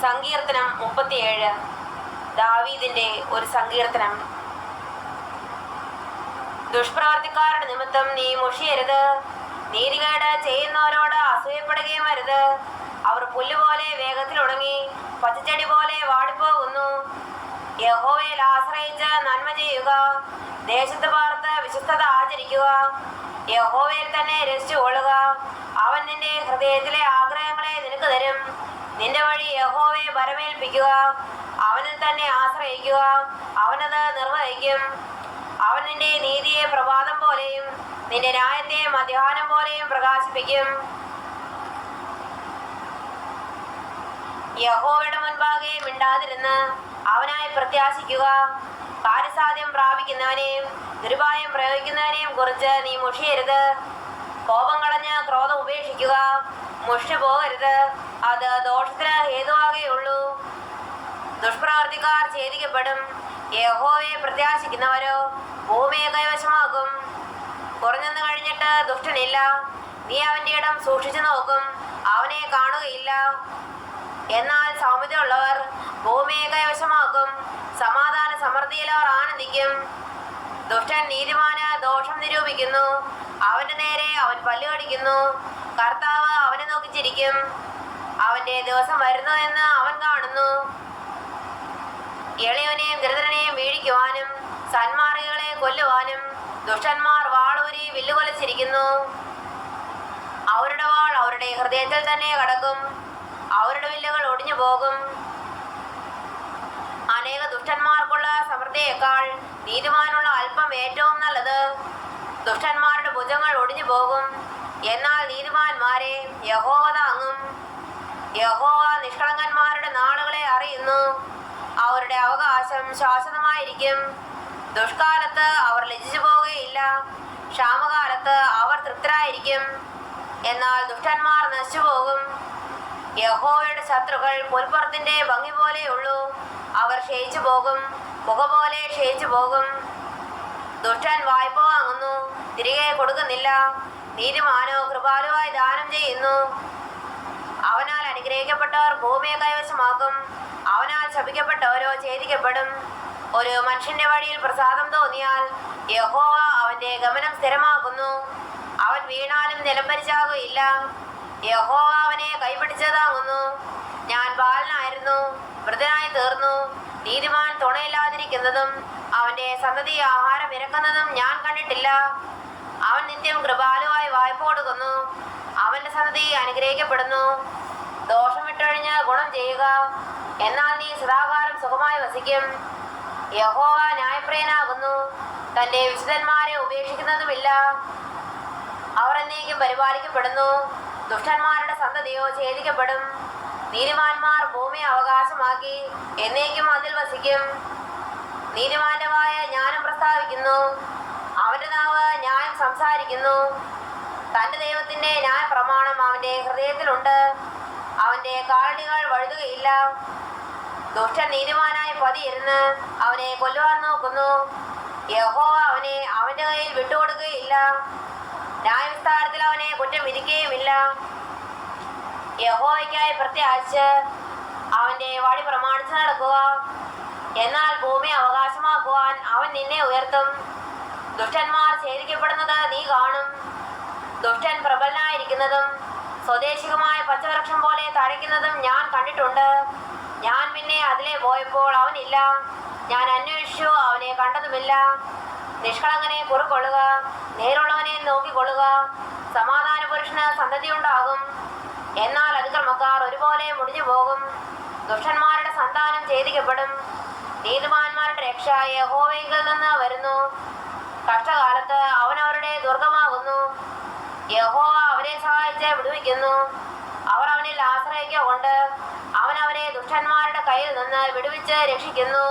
സങ്കീർത്തനം മുപ്പത്തിയേഴ്. ദാവീദിന്റെ ഒരു സങ്കീർത്തനം. ദുഷ്പ്രവർത്തിക്കാരുടെ നിമിത്തം നീ മുഷിയരുത്. നീതികേട് ചെയ്യുന്നവരോട് അസൂയപ്പെടുകയും വരുത് അവർ പുല്ലുപോലെ വേഗത്തിൽ ഉടങ്ങി പച്ചച്ചെടി പോലെ വാടിപ്പോകുന്നു. യഹോവയിൽ ആശ്രയിച്ച് നന്മ ചെയ്യുക. ദേശത്ത് പാർത്ത് വിശുദ്ധത ആചരിക്കുക. യഹോവയിൽ തന്നെ രസിച്ചു കൊള്ളുക. അവൻ നിന്റെ ഹൃദയത്തിലെ ആഗ്രഹങ്ങളെ നിനക്ക് തരും. നിന്റെ വഴി യഹോവയെ വരമേൽപ്പിക്കുക അവനിൽ തന്നെ ആശ്രയിക്കുക അവനത് നിർവഹിക്കും. അവൻ നിന്റെ നീതിയെ പ്രഭാതം പോലെയും നിന്റെ ന്യായത്തെ മധ്യാഹ്നം പോലെയും പ്രകാശിപ്പിക്കും. യഹോവയുടെ മുൻപാകെ മിണ്ടാതിരുന്ന് അവനായി പ്രത്യാശിക്കുക. കാര്യസാധ്യം പ്രാപിക്കുന്നവനെയും ദുരുപായം പ്രയോഗിക്കുന്നവനെയും കുറിച്ച് നീ മുഷിയരുത്. കോപം കളഞ്ഞ് ക്രോധം ഉപേക്ഷിക്കുക. മുഷിച്ചു പോകരുത്. അത് ദോഷത്തിന് ഹേതുവാകുകയുള്ളൂ ദുഷ്പ്രവർത്തിക്കാർ ഛേദിക്കപ്പെടും. യഹോവയെ പ്രത്യാശിക്കുന്നവരോ ഭൂമിയെ കൈവശമാക്കും. കുറഞ്ഞെന്ന് കഴിഞ്ഞിട്ട് ദുഷ്ടനില്ല. നീ അവന്റെ ഇടം സൂക്ഷിച്ചു നോക്കും. അവനെ കാണുകയില്ല. എന്നാൽ സൗമ്യതയുള്ളവർ ഭൂമിയെ കൈവശമാക്കും. സമാധാന സമൃദ്ധിയിൽ അവർ ആനന്ദിക്കും. ദുഷ്ടൻ നീതിമാന് ദോഷം നിരൂപിക്കുന്നു. അവന്റെ നേരെ അവൻ പല്ലുകടിക്കുന്നു കർത്താവ് അവനെ നോക്കി ചിരിക്കും. അവന്റെ ദിവസം വരുന്നു എന്ന് അവൻ കാണുന്നു. എളിയവനെയും ദരിദ്രനെയും വീഴിക്കുവാനും സന്മാർഗികളെ കൊല്ലുവാനും ദുഷ്ടന്മാർ വാളൂരി വില്ലുകൊലച്ചിരിക്കുന്നു. അവരുടെ വാൾ അവരുടെ ഹൃദയത്തിൽ തന്നെ കടക്കും. അവരുടെ വില്ലുകൾ ഒടിഞ്ഞു പോകും അനേക ദുഷ്ടന്മാർക്കുള്ള സമൃദ്ധിയേക്കാൾ നീതിമാനുള്ള അല്പം ഏറ്റവും നല്ലത്. ദുഷ്ടന്മാരുടെ ഭുജങ്ങൾ ഒടിഞ്ഞു പോകും. എന്നാൽ നീതിമാന്മാരെ യഹോവ താങ്ങും. യഹോവ നിഷ്കളങ്കന്മാരുടെ നാളുകളെ അറിയുന്നു. അവരുടെ അവകാശം ശാശ്വതമായിരിക്കും. ദുഷ്കാലത്ത് അവർ ലജിച്ചു പോവുകയില്ല. ക്ഷാമകാലത്ത് അവർ തൃപ്തരായിരിക്കും. എന്നാൽ ദുഷ്ടന്മാർ നശിച്ചു പോകും. യഹോവയുടെ ശത്രുക്കൾ പുൽപ്പുറത്തിന്റെ ഭംഗി പോലെയുള്ളൂ അവർ ക്ഷയിച്ചു പോകും. പുക പോലെ ക്ഷയിച്ചു പോകും. ദുഷ്ടൻ വായ്പ വാങ്ങുന്നു. തിരികെ കൊടുക്കുന്നില്ല. നീതിമാനോ കൃപാലുവായി ദാനം ചെയ്യുന്നു. അവനാൽ അനുഗ്രഹിക്കപ്പെട്ടവർ ഭൂമിയെ കൈവശമാക്കും. അവനാൽ ശപിക്കപ്പെട്ടവരോ ഛേദിക്കപ്പെടും. ഒരു മനുഷ്യന്റെ വഴിയിൽ പ്രസാദം തോന്നിയാൽ യഹോവ അവന്റെ ഗമനം സ്ഥിരമാക്കുന്നു. അവൻ വീണാലും നിലംപരിച്ചാകുകയില്ല യഹോവ അവനെ കൈപിടിച്ചതാകുന്നു. ഞാൻ ബാലനായിരുന്നു വൃതനായി തീർന്നു. നീതിമാൻ തുണയില്ലാതിരിക്കുന്നതും അവന്റെ സന്തതി ആഹാരം ഇറക്കുന്നതും ഞാൻ കണ്ടിട്ടില്ല. അവൻ നിത്യം കൃപാലുവായി വായ്പ കൊടുക്കുന്നു. അവന്റെ സന്തതി അനുഗ്രഹിക്കപ്പെടുന്നു. ദോഷം വിട്ടൊഴിഞ്ഞ് ഗുണം ചെയ്യുക. എന്നാൽ നീ സദാകാലം സുഖമായി വസിക്കും. യഹോവ ന്യായപ്രിയനാകുന്നു. തന്റെ വിശുദ്ധന്മാരെ ഉപേക്ഷിക്കുന്നതുമില്ല. അവർ എന്നേക്കും പരിപാലിക്കപ്പെടുന്നു. ദുഷ്ടന്മാരുടെ സന്തതിയോ ഛേദിക്കപ്പെടും. നീതിമാന്മാർ ഭൂമി അവകാശമാക്കി എന്നേക്കും അതിൽ വസിക്കും. നീതിമാന്റെ വായ ജ്ഞാനം പ്രസ്താവിക്കുന്നു. അവന്റെ നാവ് ന്യായം സംസാരിക്കുന്നു. തന്റെ ദൈവത്തിന്റെ ന്യായ പ്രമാണം അവന്റെ ഹൃദയത്തിലുണ്ട്. അവന്റെ കാലടികൾ വഴുതുകയില്ല. ദുഷ്ടൻ നീതിമാനായി പതിയിരുന്ന് അവനെ കൊല്ലുവാൻ നോക്കുന്നു. യഹോ അവനെ അവന്റെ കയ്യിൽ വിട്ടുകൊടുക്കുകയില്ല. ന്യായവിസ്താരത്തിൽ അവനെ കുറ്റം വിധിക്കുകയുമില്ല. യഹോവയ്ക്കായി പ്രത്യാശിച്ച് അവന്റെ വഴി പ്രമാണിച്ച് നടക്കുക. എന്നാൽ ഭൂമി അവകാശമാക്കുവാൻ അവൻ നിന്നെ ഉയർത്തും. ദുഷ്ടന്മാർ ഛേദിക്കപ്പെടുന്നത് നീ കാണും. ദുഷ്ടൻ പ്രബലനായിരിക്കുന്നതും സ്വദേശികമായ പച്ചവൃക്ഷം പോലെ തഴയ്ക്കുന്നതും ഞാൻ കണ്ടിട്ടുണ്ട്. ഞാൻ പിന്നെ അതിലെ പോയപ്പോൾ അവനില്ല. ഞാൻ അന്വേഷിച്ചു അവനെ കണ്ടതുമില്ല. നിഷ്കളങ്കനെ പൊറുക്കൊള്ളുക നേരുള്ളവനെ നോക്കിക്കൊള്ളുക സമാധാന പുരുഷന് സന്തതിയുണ്ടാകും. എന്നാൽ അതിക്രമക്കാർ ഒരുപോലെ മുടിഞ്ഞു പോകും ദുഷ്ടന്മാരുടെ സന്താനം ഛേദിക്കപ്പെടും. നീതിമാന്മാരുടെ രക്ഷ യഹോവയിൽ നിന്ന് വരുന്നു. കഷ്ടകാലത്ത് അവനവരുടെ ദുർഗമാകുന്നു. യഹോവ അവരെ സഹായിച്ച് വിടുവിക്കുന്നു. അവർ അവനിൽ ആശ്രയിക്കൊണ്ട് അവൻ അവരെ ദുഷ്ടന്മാരുടെ കയ്യിൽ നിന്ന് വിടുവിച്ച് രക്ഷിക്കുന്നു.